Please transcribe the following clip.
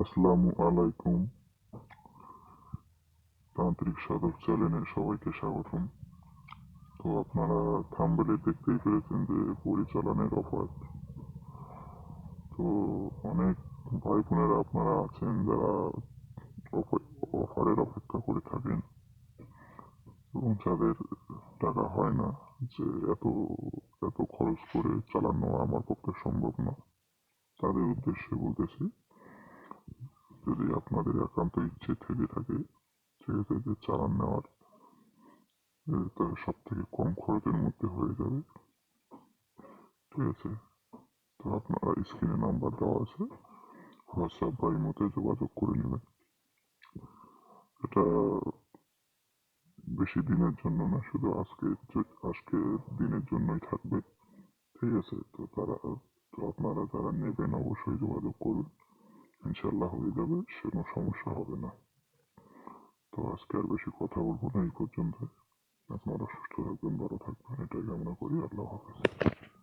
আসসালামু আলাইকুম। তান্ত্রিক সাধক চ্যানেলে সবাইকে স্বাগতম। তো আপনারা থাম্বেলে দেখতেই পেরেছেন যে পরিচালনের অফার তো অনেক ভাই বোনেরা আপনারা আছেন যারা অফ- অফারের অপেক্ষা করে থাকেন। এবং যাদের টাকা হয় না যে এত এত খরচ করে চালানো আমার পক্ষে সম্ভব না। তাদের উদ্দেশ্যে বলতেছি যদি আপনাদের একান্ত ইচ্ছে থেকে থাকে, সেক্ষেত্রে যে চালান নেওয়ার সব থেকে কম খরচের মধ্যে হয়ে যাবে। ঠিক আছে? তো আপনারা স্ক্রিনে নাম্বার দেওয়া আছে। হোয়াটসঅ্যাপ বা ইমোতে যোগাযোগ করে নেবেন। এটা বেশি দিনের জন্য না, শুধু আজকে আজকে দিনের জন্যই থাকবে। ঠিক আছে? তো তারা, তো আপনারা যারা নেবেন অবশ্যই যোগাযোগ করুন। ইনশাল্লাহ হয়ে যাবে কোনো সমস্যা হবে না। তো আজকে আর বেশি কথা বলব না এই পর্যন্ত আপনারা সুস্থ থাকবেন, ভালো থাকবেন, এটাই আমরা করি। আল্লাহ হাফেজ।